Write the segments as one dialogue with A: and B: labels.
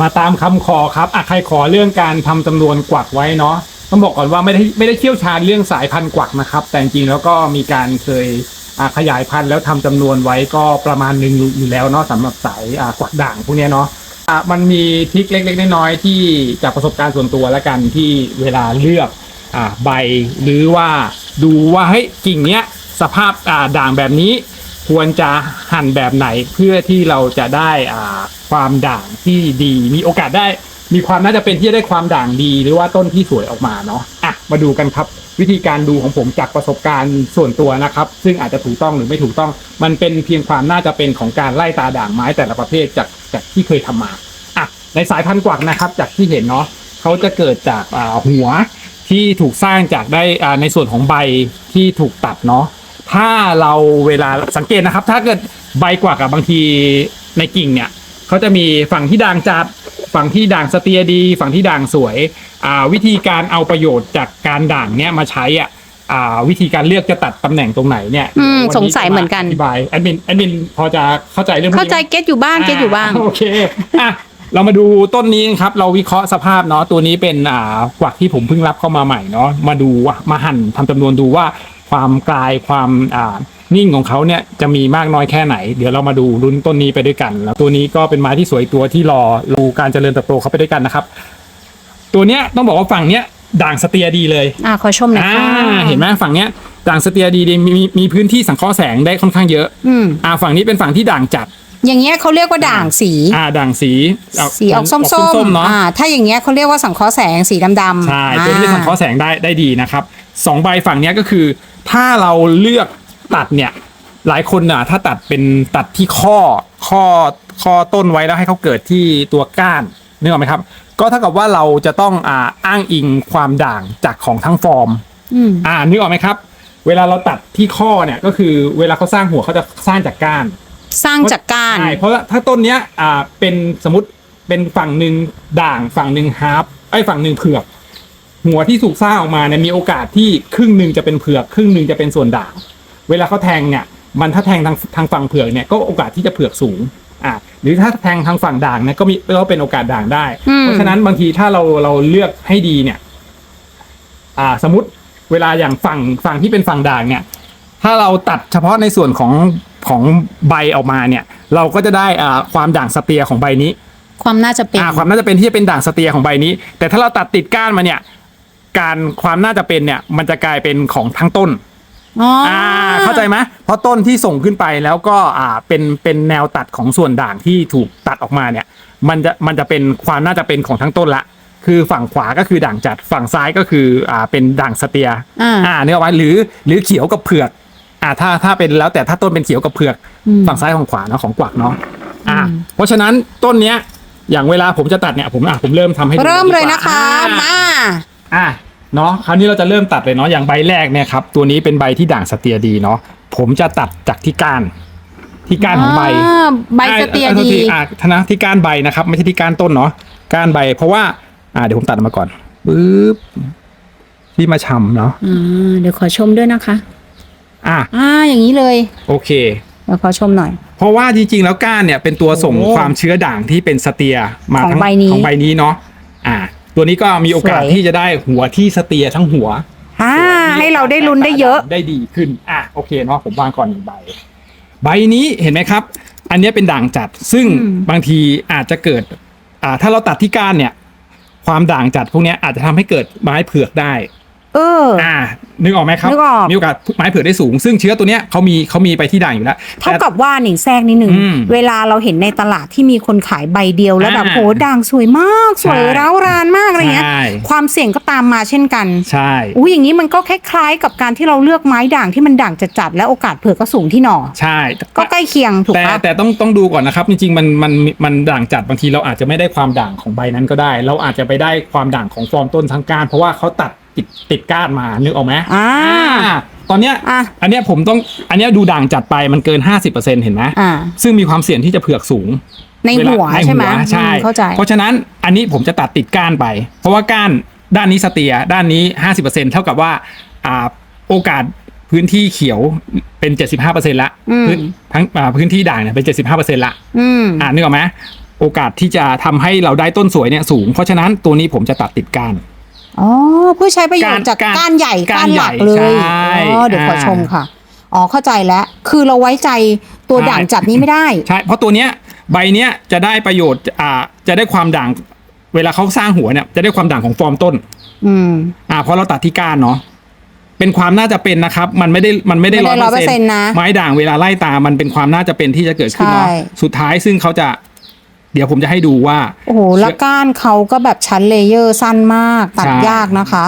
A: มาตามคำขอครับอะใครขอเรื่องการทำจำนวนกวักไว้เนาะต้องบอกก่อนว่าไม่ได้ไม่ได้เชี่ยวชาญเรื่องสายพันธุ์กวักนะครับ แต่จริงแล้วก็มีการเคยขยายพันธุ์แล้วทำจำนวนไว้ก็ประมาณหนึ่งอยู่แล้วเนาะสำหรับสายกวักด่างพวกนี้เนาะะมันมีทิคเล็ก ๆ น้อยๆที่จากประสบการณ์ส่วนตัวแล้วกันที่เวลาเลือกอใบหรือว่าดูว่าเฮ้ยกิ่งเนี้ยสภาพด่างแบบนี้ ควรจะหั่นแบบไหนเพื่อที่เราจะได้อ่าความด่างที่ดี มีโอกาสได้ มีความน่าจะเป็นที่จะได้ความด่างดี หรือว่าต้นที่สวยออกมาเนาะอะมาดูกันครับ วิธีการดูของผมจากประสบการณ์ส่วนตัวนะครับ ซึ่งอาจจะถูกต้องหรือไม่ถูกต้อง มันเป็นเพียงความน่าจะเป็นของการไล่ตาด่างไม้แต่ละประเภทจากจากที่เคยทำมาอะในสายพันธุ์กวักนะครับ จากที่เห็นเนาะเขาจะเกิดจากอ่าหัวที่ถูกสร้างจากได้อ่าในส่วนของใบที่ถูกตัดเนาะ ถ้าเราเวลาสังเกตนะครับ ถ้าเกิดใบกว่ากับบางทีในกิ่งเนี่ยเขาจะมีฝั่งที่ด่างจัดฝั่งที่ด่างสเตียดี ฝั่งที่ด่างสวยอ่าวิธีการเอาประโยชน์จากการด่างเนี่ยมาใช้อะอ่าวิธีการเลือกจะตัดตำแหน่งตรงไหนเนี่ย
B: อืม
A: วันนี้
B: สงสัยเหมือนกัน
A: จะาอธิบายแอดมินแอดมินพอจะเข้าใจเรื่องพวก
B: เข้า
A: นี้
B: ใจ
A: ไหม
B: เก็ตอยู่บ้างเก็ตอยู่บ้าง
A: โอเคอะเรามาดูต้นนี้ครับ เราวิเคราะห์สภาพเนาะตัวนี้เป็นอ่ากวักที่ผมเพิ่งรับเข้ามาใหม่เนาะมาดูว่ามาหั่นทำจำนวนดูว่า ความกลายความอ่านิ่งของเขาเนี่ยจะมีมากน้อยแค่ไหน เดี๋ยวเรามาดูรุ่นต้นนี้ไปด้วยกัน แล้วตัวนี้ก็เป็นไม้ที่สวยตัวที่รอดูการเจริญเติบโตเขาไปด้วยกันนะครับ ตัวเนี้ยต้องบอกว่าฝั่งเนี้ยด่างสเตียดีเลย
B: อ่าขอชมหน่อย
A: อ่า
B: ค่ะ
A: เห็นไหมฝั่งเนี้ยด่างสเตียดีดีมีมีมีพื้นที่สังเคราะห์แสงได้ค่อนข้างเยอะ
B: อืม
A: อ่าฝั่งนี้เป็นฝั่งที่ด่างจัด
B: อย่างเงี้ยเขาเรียกว่าด่างสี
A: อ่าด่างสีเา
B: สีออกส้ม
A: ส้มๆเนาะ
B: อ่า ถ้าอย่างเงี้ยเขาเรียกว่าสังเคราะห์แสงสีดำๆ
A: ใช่ตัวนี้จะสังเคราะห์แสงได้ได้ดีนะครับสองใบฝั่งเนี้ยก็คือ ถ้าเราเลือกตัดเนี่ยหลายคนน่ะถ้าตัดเป็นตัดที่ข้อข้อข้อต้นไว้แล้วให้เขาเกิดที่ตัวก้านนึกออกไหมครับ ก็เท่ากับว่าเราจะต้องอ่าอ้างอิงความด่างจากของทั้งฟอร์ม
B: อืม
A: อ่านึกออกไหมครับ เวลาเราตัดที่ข้อเนี่ยก็คือเวลาเขาสร้างหัวเขาจะสร้างจากก้าน
B: สร้างจากการ
A: ใช่เพราะว่าถ้าต้นเนี้ยอ่าเป็นสมมติเป็นฝั่งหนึ่งด่างฝั่งหนึ่งฮาร์ปไอ้ยฝั่งหนึ่งเผือก หัวที่ถูกสร้างออกมาเนี่ยมีโอกาสที่ครึ่งหนึ่งจะเป็นเผือกครึ่งหนึ่งจะเป็นส่วนด่างเวลาเขาแทงเนี่ยมันถ้าแทงทางทางฝั่งเผือกเนี่ยก็โอกาสที่จะเผือกสูงอ่าหรือถ้าแทงทางฝั่งด่างเนี่ยก็มีก็เป็นโอกาสด่างได้
B: อืม
A: เพราะฉะนั้นบางทีถ้าเราเราเลือกให้ดีเนี่ย อ่า สมมติเวลาอย่างฝั่งฝั่งที่เป็นฝั่งด่างเนี่ย ถ้าเราตัดเฉพาะในส่วนของของใบออกมาเนี่ย เราก็จะได้อ่าความด่างสเตียของใบนี้
B: ความน่าจะเป็น
A: อ่าความน่าจะเป็นที่จะเป็นด่างสเตียของใบนี้ แต่ถ้าเราตัดติดก้านมาเนี่ย การความน่าจะเป็นเนี่ยมันจะกลายเป็นของทั้งต้น
B: อ๋ออ
A: อ่า เข้าใจไหมเพราะต้นที่ส่งขึ้นไปแล้วก็อ่าเป็นเป็นแนวตัดของส่วนด่างที่ถูกตัดออกมาเนี่ย มันจะมันจะเป็นความน่าจะเป็นของทั้งต้นละ คือฝั่งขวาก็คือด่างจัดฝั่งซ้ายก็คืออ่าเป็นด่างสเตีย
B: อ่า
A: อ่าเนื้ออกไหมหรือหรือเขียวกับเผือกอ่าถ้าถ้าเป็นแล้วแต่ถ้าต้นเป็นเขียวกับเผือก
B: อืม
A: ฝั่งซ้ายของขวาเนาะของกวักเนาะอ่า
B: อืม
A: เพราะฉะนั้นต้นเนี้ยอย่างเวลาผมจะตัดเนี่ยผมอะผมเริ่มทำให้ดู
B: เริ่มเลย
A: ดีกว่า
B: นะคะ
A: อ่า
B: มา
A: อะ เนาะคราวนี้เราจะเริ่มตัดเลยเนาะอย่างใบแรกเนี่ยครับตัวนี้เป็นใบที่ด่างสเตียดีเนาะผมจะตัดจากที่ก้านที่ก้านของใบ
B: อ่าใบสเตีย
A: อะอะโทษ
B: ดี
A: ทีอะทนะที่ก้านใบนะครับ ไม่ใช่ที่ก้านต้นเนาะก้านใบ เพราะว่า อ่าเดี๋ยวผมตัดออกมาก่อนปึ๊บที่มาชำเนาะ
B: อ่าเดี๋ยวขอชมด้วยนะคะ
A: อะ
B: อ่าอย่างนี้เลย
A: โอเค
B: เดี๋ยวขอชมหน่อย
A: เพราะว่าจริงๆแล้วก้านเนี่ยเป็นตัวส่ง
B: โอ้
A: ความเชื้อด่างที่เป็นสเตียมา
B: ของ
A: ทั้ง
B: ใบนี้
A: ของใบนี้เนาะอ่า ตัวนี้ก็มีโอกาส
B: สวย
A: ที่จะได้หัวที่สเตียทั้งหัว
B: อ่าให้เราได้ลุ้นได้เยอะ
A: ได้ดีขึ้น อะโอเคเนาะผมวางก่อนหนึ่งใบ ใบนี้เห็นไหมครับ อันเนี้ยเป็นด่างจัด ซึ่ง
B: อืม
A: บางทีอาจจะเกิด อ่า ถ้าเราตัดที่ก้านเนี่ย ความด่างจัดพวกเนี้ยอาจจะทำให้เกิดไม้เผือกได้
B: เออ
A: อ่านึกออกไหมครับ
B: นึกออก
A: มีโอกาสไม้เผือกได้สูง ซึ่งเชื้อตัวเนี้ยเขามีเขามีไปที่ด่างอยู่แล้ว
B: เท่า
A: แต่
B: กับว่าหนิงแทรกนิดนึง
A: อืม
B: เวลาเราเห็นในตลาดที่มีคนขายใบเดียวแล้วแบบ
A: อ่า
B: โหด่างสวยมาก สวย
A: ใช่
B: ร้าวรานมากอะไรเงี้ย
A: ใช่
B: ความเสี่ยงก็ตามมาเช่นกัน
A: ใช่
B: อุ้ยอย่างนี้มันก็คล้ายๆกับการที่เราเลือกไม้ด่างที่มันด่างจัดๆและโอกาสเผือกก็สูงที่หน่อ
A: ใช่
B: ก็ใกล้เคียงถูก
A: แต่
B: ปะ
A: แต่ต้องต้องดูก่อนนะครับ จริงๆมันมันมันด่างจัดบางทีเราอาจจะไม่ได้ความด่างของใบนั้นก็ได้ เราอาจจะไปได้ความด่างของฟอร์มต้นทั้งก้านเพราะว่าเขาตัด ติดติดก้านมานึกออกไหม
B: อ่า
A: อ่าตอนเนี้ย
B: อะ
A: อันเนี้ยผมต้องอันเนี้ยดูด่างจัดไปมันเกิน 50%เห็นไหม
B: อ่า
A: ซึ่งมีความเสี่ยงที่จะเผือกสูง
B: ในหัว
A: เา
B: ใช่ไหม
A: ใช่
B: อืมเข้าใจ
A: เพราะฉะนั้นอันนี้ผมจะตัดติดก้านไป เพราะว่าก้านด้านนี้สเตียด้านนี้ 50%เท่ากับว่าอ่าโอกาสพื้นที่เขียวเป็น 75%ละ
B: อืม
A: พื้นทั้งอ่าพื้นที่ด่างเนี่ยเป็น 75%ละ
B: อืม
A: อ่านึกออกไหมโอกาสที่จะทำให้เราได้ต้นสวยเนี่ยสูง เพราะฉะนั้นตัวนี้ผมจะตัดติดก้าน
B: อ๋อเพื่อใช้ประโยชน์จาก
A: ก้าน
B: ก้านใหญ่
A: ก้าน
B: ก้านหลัก
A: ใหญ่
B: เลย
A: ใช่
B: อ๋อเดี๋ยวขอ
A: อ่า
B: ชมค่ะอ๋อเข้าใจแล้ว คือเราไว้ใจตัว
A: ใช่
B: ด่างจัดนี้ไม่ได้
A: ใช่ เพราะตัวเนี้ยใบเนี้ยจะได้ประโยชน์อ่าจะได้ความด่าง เวลาเขาสร้างหัวเนี่ยจะได้ความด่างของฟอร์มต้น
B: อืม
A: อ่าเพราะเราตัดที่ก้านเนาะเป็นความน่าจะเป็นนะครับ มันไม่ได้มันไม่ได้
B: ไม่
A: ร้อย
B: ได้
A: เปอร์เซ็น
B: 100%
A: ต์
B: นะ
A: ไม้ด่างเวลาไล่ตามมันเป็นความน่าจะเป็นที่จะเกิดขึ้นเนาะ
B: ใช่
A: สุดท้ายซึ่งเขาจะ เดี๋ยวผมจะให้ดูว่า
B: โอ้โหแล้วก้านเขาก็แบบชั้นเลเยอร์สั้นมาก ตัด
A: ใช่
B: ยากนะคะ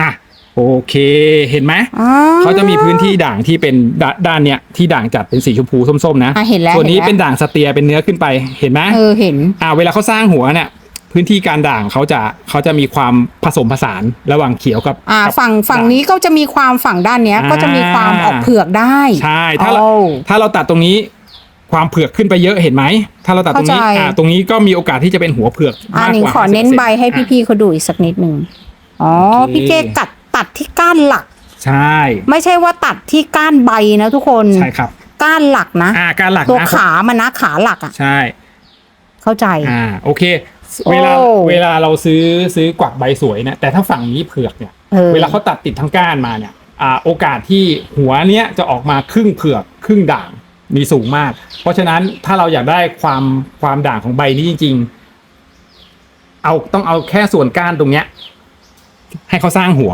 A: อะโอเคเห็นไหม
B: อ๋อ
A: เขาจะมีพื้นที่ด่างที่เป็นดด้านเนี้ยที่ด่างจัดเป็นสีชมพูส้มๆนะ
B: อะเห็นแล้ว
A: ส่วนนี้
B: เห็นแล้ว
A: เป็นด่างสเตียเป็นเนื้อขึ้นไปเห็นไหม
B: เออเห็น
A: อ่าเวลาเขาสร้างหัวเนี่ยพื้นที่การด่างเขาจะเขาจะมีความผสมผสานระหว่างเขียวกับ
B: อ่า
A: กับ
B: ฝั่งฝั่ง
A: ด่า
B: นี้ก็จะมีความฝั่งด้านเนี้ย
A: อ่า
B: ก็จะมีความออกเผือกได้
A: ใช่ ถ้าเรา
B: โอ้
A: ถ้าเราตัดตรงนี้ ความเผือกขึ้นไปเยอะเห็นไหม ถ้าเราตัดตรงนี้
B: เข้าใจ
A: อ่าตรงนี้ก็มีโอกาสที่จะเป็นหัวเผือก
B: อ่ามา
A: ก
B: หนิง
A: กว่า
B: ขอเน้น
A: 50%
B: ใบให้พี่ๆเขาดูอีกสักนิดหนึ่งอ๋อ
A: โอเค
B: พี่เก้ตัดตัดที่ก้านหลัก
A: ใช่
B: ไม่ใช่ว่าตัดที่ก้านใบนะทุกคน
A: ใช่ครับ
B: ก้านหลักนะ
A: อ่าการหลัก
B: ตัว
A: นะ
B: ขามันนะขาหลักอะ
A: ใช่
B: เข้าใจ
A: อ่าโอเค
B: โอ้
A: เวลาเวลาเราซื้อซื้อกวักใบสวยเนี่ยแต่ถ้าฝั่งนี้เผือกเนี่ย
B: เออ
A: เวลาเขาตัดติดทั้งก้านมาเนี่ยอ่าโอกาสที่หัวเนี้ยจะออกมาครึ่งเผือกครึ่งด่าง มีสูงมาก เพราะฉะนั้นถ้าเราอยากได้ความความด่างของใบนี้จริง ๆ เอาต้องเอาแค่ส่วนก้านตรงเนี้ย ให้เขาสร้างหัว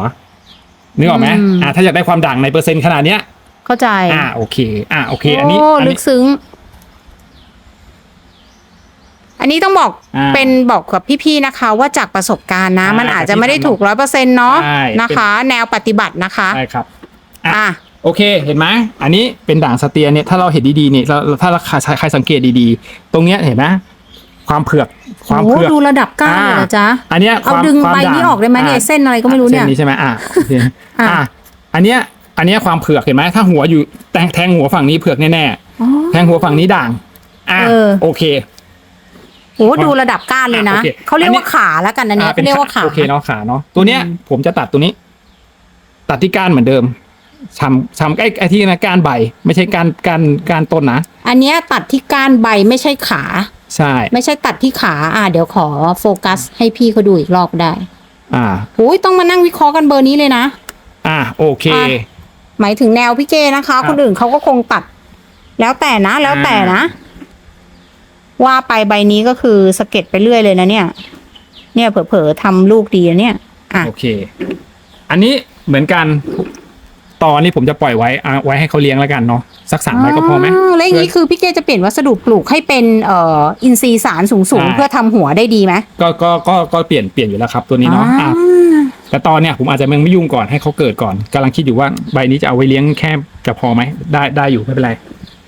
A: นึกออกไหม
B: อืม
A: อ่าถ้าอยากได้ความด่างในเปอร์เซ็นต์ขนาดเนี้ย
B: เข้าใจ
A: อ่าโอเค อ่าโอเค อันนี้
B: โอ้
A: อัน
B: ลึ
A: นี้
B: กซึ้ง อันนี้ต้องบอก
A: อ่า
B: เป็นบอกกับพี่ๆนะคะ ว่าจากประสบการณ์นะ
A: ใช่
B: มันอาจจะไม่ได้ถูกร้อยเปอร์เซ็นต์เนาะ
A: ใช่
B: นะคะ แนวปฏิบัตินะคะ
A: ใช่ครับ อะ
B: อะ
A: โอเคเห็นไหมอันนี้เป็นด่างสเตียเนี่ยถ้าเราเห็นดีๆเนี่ยเราถ้าเราใครใครสังเกตดีๆ ตรงเนี้ยเห็นไหมความเผือกความ
B: โอ้
A: เผือก
B: ดูระดับก้านเลยเหรอจ๊ะ
A: อันเนี้ย
B: เอา
A: ความ
B: ดึง
A: ความ
B: ใบนี้
A: ด่าง
B: ออกได้ไหมเนี่ย
A: อะ
B: เส้นอะไรก็ไม่รู้เนี่ย
A: ส้นี้ใช่ไหมอะโอเค
B: อะ
A: อะอันเนี้ยอันเนี้ยความเผือกเห็นไหมถ้าหัวอยู่แทงแทงหัวฝั่งนี้เผือกแน่
B: อ๋อ
A: ๆแทงหัวฝั่งนี้ด่างอะ
B: เออ
A: โอเค
B: โอ้ดูระดับก้านเลยนะ
A: อะโอเค
B: เขาเรียก
A: อันนี้
B: ว่าขาแล้วกันอันเนี้ย
A: อะเป็น
B: เรียกว่าขา
A: โอเคเนาะขาเนาะตัวเนี้ย
B: อืม
A: ผมจะตัดตัวนี้ ตัดที่ก้านเหมือนเดิม ชำชำไอ้ไอ้ที่นะก้านใบ ไม่ใช่ก้านก้านก้านต้นนะ
B: อันเนี้ยตัดที่ก้านใบไม่ใช่ขา
A: ใช่
B: ไม่ใช่ตัดที่ขาอ่าเดี๋ยวขอโฟกัส ให้พี่เขาดูอีกรอบได้
A: อ่า
B: โอ้ยต้องมานั่งวิเคราะห์กันเบอร์นี้เลยนะ
A: อ่าโอเค
B: อะหมายถึงแนวพี่เก้นะคะ
A: ครับ
B: คนอื่นเขาก็คงตัด แล้วแต่นะ แล้วแต่นะ ว่าไปใบนี้ก็คือสะเก็ดไปเรื่อยเลยนะเนี่ย เนี่ยเผลอๆทำลูกดีนะเนี่ยอะ
A: โอเค อันนี้เหมือนกัน ตอนนี้ผมจะปล่อยไว้อะไว้ให้เขาเลี้ยงแล้วกันเนาะสักสามใบก็พอไหมา
B: วแล้วอย่างนี้คือพี่เก้จะเปลี่ยนวัสดุปลูกให้เป็นเอ่ออินทรีย์สารสูง
A: ใช่
B: ๆเพื่อทำหัวได้ดีไหม
A: ก็ก็ก็ก็เปลี่ยนเปลี่ยนอยู่แล้วครับ ตัวนี้เนาะ
B: อ่า
A: อะแต่ตอนเนี้ยผมอาจจะยังไม่ยุ่งก่อนให้เขาเกิดก่อนกำลังคิดอยู่ว่าใบนี้จะเอาไว้เลี้ยงแค่จะพอไหมได้ได้อยู่ไม่เป็นไร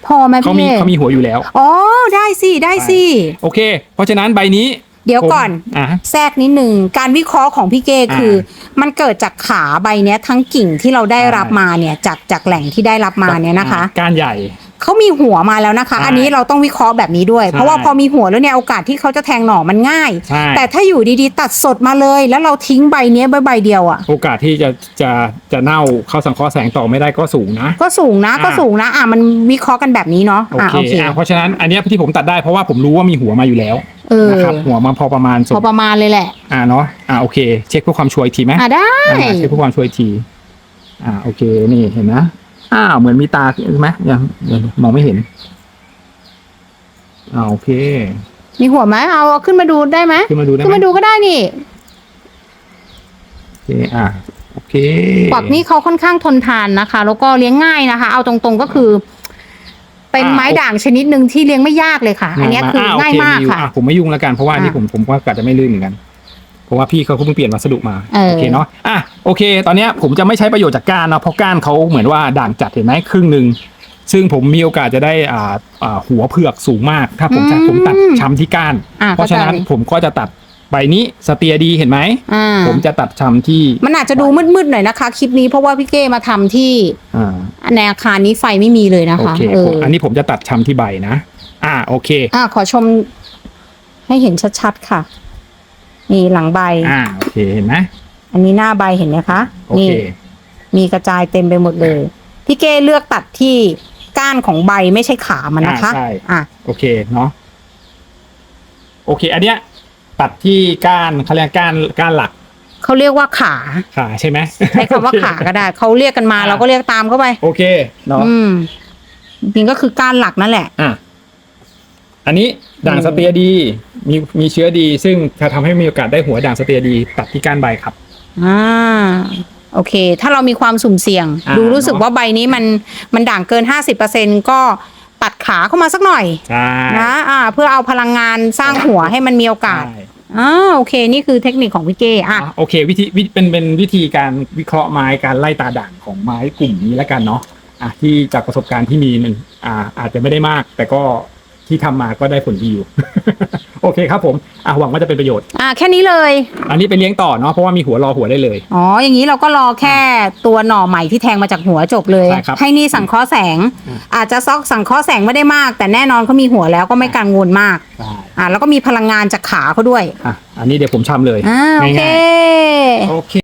B: พอไหม
A: เขา
B: พี่
A: มี
B: เก้
A: เขามีหัวอยู่แล้ว
B: อ๋อได้สิได้สิ
A: โอเค เพราะฉะนั้นใบนี้
B: เดี๋ยว
A: ผม
B: ก่อน
A: อะ
B: แทรกนิดหนึ่งการวิเคราะห์ของพี่เก้คือ มันเกิดจากขาใบเนี้ยทั้งกิ่งที่เราได้รับมาเนี่ยจากจากแหล่งที่ได้รับมาเนี่ยนะคะ
A: ก้านใหญ่
B: เขามีหัวมาแล้วนะคะ
A: ใช่
B: อันนี้เราต้องวิเคราะห์แบบนี้ด้วย
A: ใช่
B: เพราะว่าพอมีหัวแล้วเนี่ยโอกาสที่เขาจะแทงหน่อมันง่าย
A: ใช่
B: แต่ถ้าอยู่ดีๆ ตัดสดมาเลย แล้วเราทิ้งใบเนี้ยใบใบเดียวอะ
A: โอกาสที่จะจะจะเน่าเข้าสังเคราะห์แสงต่อไม่ได้ก็สูงนะ
B: ก็สูงนะ
A: อ่า
B: ก็สูงนะ อะมันวิเคราะห์กันแบบนี้เนาะ
A: โอ
B: อะ
A: เค
B: โอเค
A: อะเพราะฉะนั้นอันเนี้ยที่ผมตัดได้เพราะว่าผมรู้ว่ามีหัวมาอยู่แล้ว
B: เออ
A: นะครับหัวมาพอประมาณสุด
B: พอประมาณเลยแหละ
A: อ่าเนาะอ่าโอเค เช็คเพื่อความชัวร์อีกทีไหม
B: อะได้
A: อ่าเช็คเพื่อความชัวร์อีกที อ่าโอเคนี่เห็นนะ อ้าวเหมือนมีตาใช่ไหมยังยังมองไม่เห็นอ่าโอเค
B: มีหัวไหมเอาเอาขึ้นมาดูได้ไหม
A: ขึ้นมาดูได้
B: ขึ้น
A: ไหม
B: มาดูก็ได้นี่
A: โอเคอ่าโอเค
B: กวักนี่เขาค่อนข้างทนทานนะคะ แล้วก็เลี้ยงง่ายนะคะ เอาตรงๆก็คือ เป็นไม้ด่างชนิดหนึ่งที่เลี้ยงไม่ยากเลยค่ะ อันเนี้ยคือ
A: โง่า
B: ยมาก
A: โอเค่ะอ่ผมไม่ยุ่งแล้วกันเพราะว่าอันนี้
B: อะ
A: ผมผมว่ากะจะไม่ลื่นเหมือนกัน เพราะว่าพี่เขาเพิ่งเปลี่ยนวัสดุมา
B: เออ
A: โอเคเนาะอะ โอเค ตอนเนี้ยผมจะไม่ใช้ประโยชน์จากก้านนะเพราะก้านเขาเหมือนว่าด่างจัดเห็นไหมครึ่งหนึ่งซึ่งผมมีโอกาสจะได้อ่าอ่าหัวเผือกสูงมาก ถ้าผมจะผมตัดช้ำที่ก้าน
B: อะ
A: เพราะฉะนั้น
B: เข้าใจ
A: ผมก็จะตัดใบนี้สเตียดีเห็นไหม
B: อ่า
A: ผมจะตัดช้ำที่
B: มันอาจจะดูมืดๆหน่อยนะคะคลิปนี้เพราะว่าพี่เก้มาทำที่
A: อ่า
B: ในอาคารนี้ไฟไม่มีเลยนะ
A: โอ
B: คะ
A: เค
B: เออ
A: อันนี้ผมจะตัดช้ำที่ใบนะ อ่าโอเค
B: อะขอชมให้เห็นชัดๆค่ะ นี่หลังใบ
A: อ่าโอเคเห็นไหม
B: อันนี้หน้าใบเห็นไหมคะ
A: โอ
B: นี่
A: เค
B: มีกระจายเต็มไปหมดเลย พี่เก้เลือกตัดที่ก้านของใบไม่ใช่ขามันนะคะ
A: อ่าใช่
B: อะ
A: โอเคเนาะโอเค อันเนี้ย ตัดที่ก้านเขาเรียกก้านก้านหลัก
B: เขาเรียกว่าขา
A: ขาใช่ไหม
B: ใช้คำว่าขาก็ได้ เขาเรียกกันมา
A: อ่า
B: เราก็เรียกตามเข้าไป
A: โอเคเนาะ
B: อืม จริงๆก็คือการหลักนั่นแหละ
A: อะอันนี้ด่าง
B: อืม
A: สเตียดี มีมีเชื้อดี ซึ่งจะทำให้มีโอกาสได้หัวด่างสเตียดี ตัดที่ก้านใบครับ
B: อ่าโอเค ถ้าเรามีความสุ่มเสี่ยง
A: อ่า
B: ดูรู้สึก
A: เนอะ
B: ว่าใบนี้มันมันด่างเกิน 50%ก็ตัดขาเข้ามาสักหน่อย
A: ใช่
B: นะอ่า เพื่อเอาพลังงานสร้างหัวให้มันมีโอกาส
A: ใช่
B: อ่าโอเค นี่คือเทคนิคของพี่เก้อะ
A: อะโอเควิธีวิเป็นเป็นวิธีการวิเคราะห์ไม้การไล่ตาด่างของไม้กลุ่มนี้แล้วกันเนาะอะที่จากประสบการณ์ที่มีหนึ่งอ่าอาจจะไม่ได้มาก แต่ก็ ที่ทำมาก็ได้ผลดีอยู่ โอเคครับผมอะหวังว่าจะเป็นประโยชน์
B: อ่าแค่นี้เลย
A: อันนี้ไปเลี้ยงต่อเนาะเพราะว่ามีหัวรอหัวได้เลย
B: อ๋อ อย่างนี้เราก็รอแค่ตัวหน่อใหม่ที่แทงมาจากหัวจบเลย
A: ใช่ครับ
B: ให้นี่สังเคราะห์แสง
A: อืม
B: อาจจะซอกสังเคราะห์แสงไม่ได้มาก แต่แน่นอนเขามีหัวแล้วก็ไม่กังวลมาก
A: ใช่
B: อ่าแล้วก็มีพลังงานจากขาเขาด้วย
A: อะอันนี้เดี๋ยวผมชำเลย
B: อ่าโอเค
A: ง่ายๆโอเค